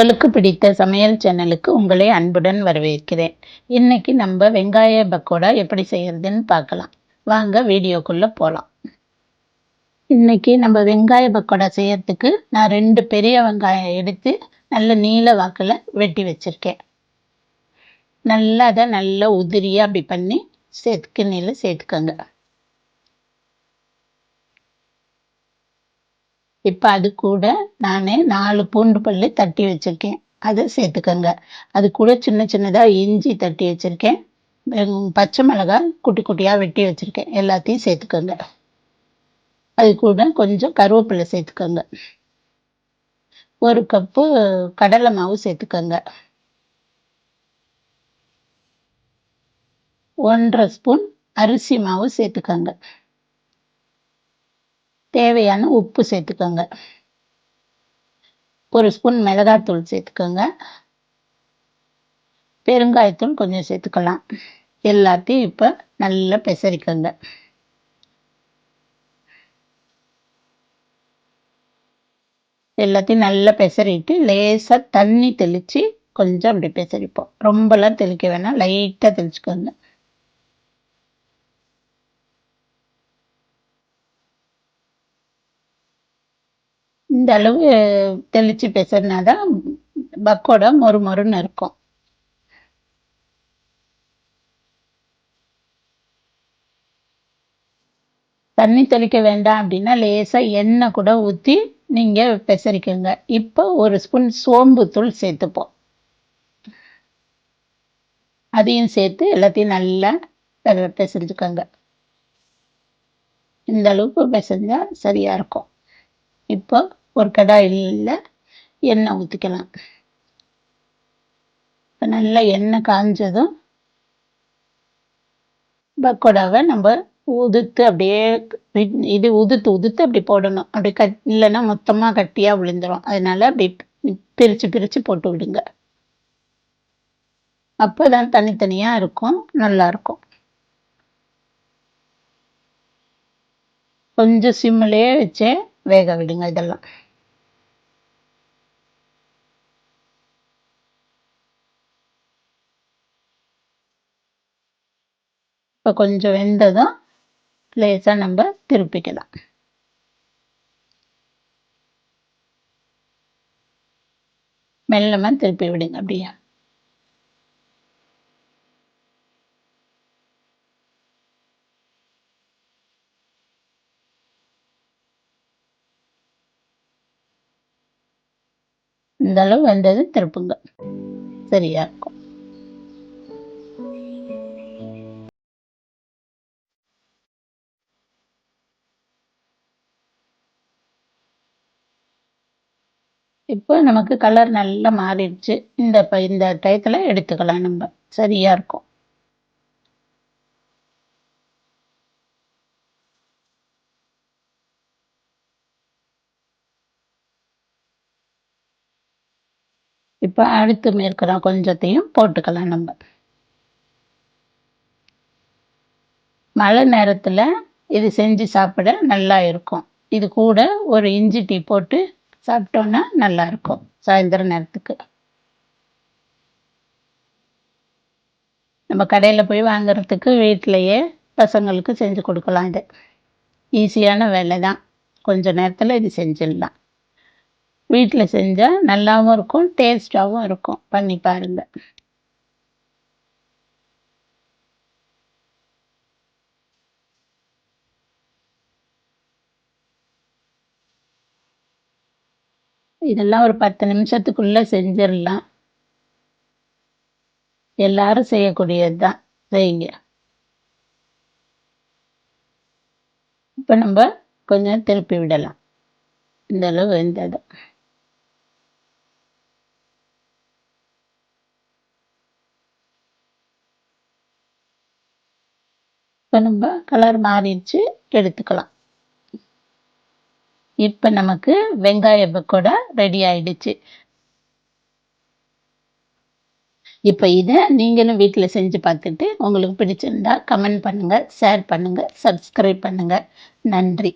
உங்களுக்கு பிடித்த சமையல் சேனலுக்கு உங்களை அன்புடன் வரவேற்கிறேன். இன்றைக்கி நம்ம வெங்காய பக்கோடா எப்படி செய்கிறதுன்னு பார்க்கலாம். வாங்க வீடியோக்குள்ளே போகலாம் இன்றைக்கி நம்ம வெங்காய பக்கோடா செய்யறதுக்கு நான் ரெண்டு பெரிய வெங்காயம் எடுத்து நல்ல நீல வாக்கில் வெட்டி வச்சுருக்கேன். நல்லா அதை நல்லா உதிரியாக அப்படி பண்ணி செதுக்கு நீல சேர்த்துக்கோங்க இப்போ அது கூட நான் நாலு பூண்டு பல்லு தட்டி வச்சுருக்கேன். அதை சேர்த்துக்கோங்க. அது கூட சின்ன சின்னதாக இஞ்சி தட்டி வச்சுருக்கேன். பச்சை மிளகாய் குட்டி குட்டியாக வெட்டி வச்சுருக்கேன். எல்லாத்தையும் சேர்த்துக்கோங்க. அது கூட கொஞ்சம் கருவேப்பிலை சேர்த்துக்கோங்க. ஒரு கப்பு கடலை மாவு சேர்த்துக்கோங்க. ஒன்றரை ஸ்பூன் அரிசி மாவு சேர்த்துக்கோங்க. தேவையான உப்பு சேர்த்துக்கோங்க. ஒரு ஸ்பூன் மிளகாத்தூள் சேர்த்துக்கோங்க. பெருங்காயத்தூள் கொஞ்சம் சேர்த்துக்கலாம். எல்லாத்தையும் இப்போ நல்லா பெசரிக்கோங்க. எல்லாத்தையும் நல்லா பெசரிட்டு லேசாக தண்ணி தெளித்து கொஞ்சம் அப்படி பெசரிப்போம். ரொம்பலாம் தெளிக்க வேணாம். லைட்டாக தெளிச்சுக்கோங்க. இந்த அளவு தெளித்து பேசுறதுனா தான் பக்கோடா மொறு மொறுன்னு இருக்கும். தண்ணி தெளிக்க வேண்டாம் அப்படின்னா லேசாக எண்ணெய் கூட ஊற்றி நீங்கள் பெசரிக்கோங்க. இப்போ ஒரு ஸ்பூன் சோம்பு தூள் சேர்த்துப்போம். அதையும் சேர்த்து எல்லாத்தையும் நல்லா பிசைஞ்சுக்கோங்க இந்த அளவுக்கு பிசைஞ்சால் சரியாக இருக்கும். இப்போ ஒரு கடாயில் எண்ணெய் ஊற்றிக்கலாம் இப்போ நல்லா எண்ணெய் காஞ்சதும் பக்கோடாவை நம்ம உதுத்து அப்படியே இது உதுத்து உதுத்து அப்படி போடணும். அப்படி கட் இல்லைன்னா மொத்தமாக கட்டியாக விழுந்துடும் அதனால அப்படி பிரித்து பிரித்து போட்டு விடுங்க. அப்போ தான் தனித்தனியாக இருக்கும். நல்லாயிருக்கும் கொஞ்சம் சிம்மிலே வச்சேன். வேக விடுங்க இதெல்லாம் இப்போ கொஞ்சம் வெந்ததும் லேசாக நம்ம திருப்பிக்கலாம் மெல்லமாக திருப்பி விடுங்க அப்படியே இந்த அளவு வந்ததும் திருப்புங்க. சரியா இருக்கும். இப்போ நமக்கு கலர் நல்லா மாறிடுச்சு. இந்த இப்போ இந்த டயத்தில் எடுத்துக்கலாம் நம்ம. சரியாக இருக்கும். இப்போ அடுத்து மேற்கிற கொஞ்சத்தையும் போட்டுக்கலாம் நம்ம. மழை நேரத்தில் இது செஞ்சு சாப்பிட நல்லா இருக்கும். இது கூட ஒரு இஞ்சி டீ போட்டு சாப்பிட்டோன்னா நல்லா இருக்கும் சாயந்தர நேரத்துக்கு. நம்ம கடையில் போய் வாங்குறதுக்கு வீட்டிலையே பசங்களுக்கு செஞ்சு கொடுக்கலாம் இது. ஈஸியான வேலை தான் கொஞ்சம் நேரத்தில் இது செஞ்சிடலாம். வீட்டில் செஞ்சால் நல்லாவும் இருக்கும் டேஸ்ட்டாகவும் இருக்கும். பண்ணி பாருங்கள் இதெல்லாம் ஒரு பத்து நிமிஷத்துக்குள்ளே செஞ்சிடலாம். எல்லாரும் செய்யக்கூடியது தான் செய்யுங்க. இப்போ நம்ம கொஞ்சம் திருப்பி விடலாம். இந்த அளவு வெந்தது இப்போ நம்ம கலர் மாறிடுச்சு எடுத்துக்கலாம். இப்போ நமக்கு வெங்காய பக்கோடா ரெடி ஆயிடுச்சு. இப்போ இதை நீங்களும் வீட்டில் செஞ்சு பார்த்துட்டு உங்களுக்கு பிடிச்சிருந்தா கமெண்ட் பண்ணுங்கள் ஷேர் பண்ணுங்கள் சப்ஸ்கிரைப் பண்ணுங்கள் நன்றி.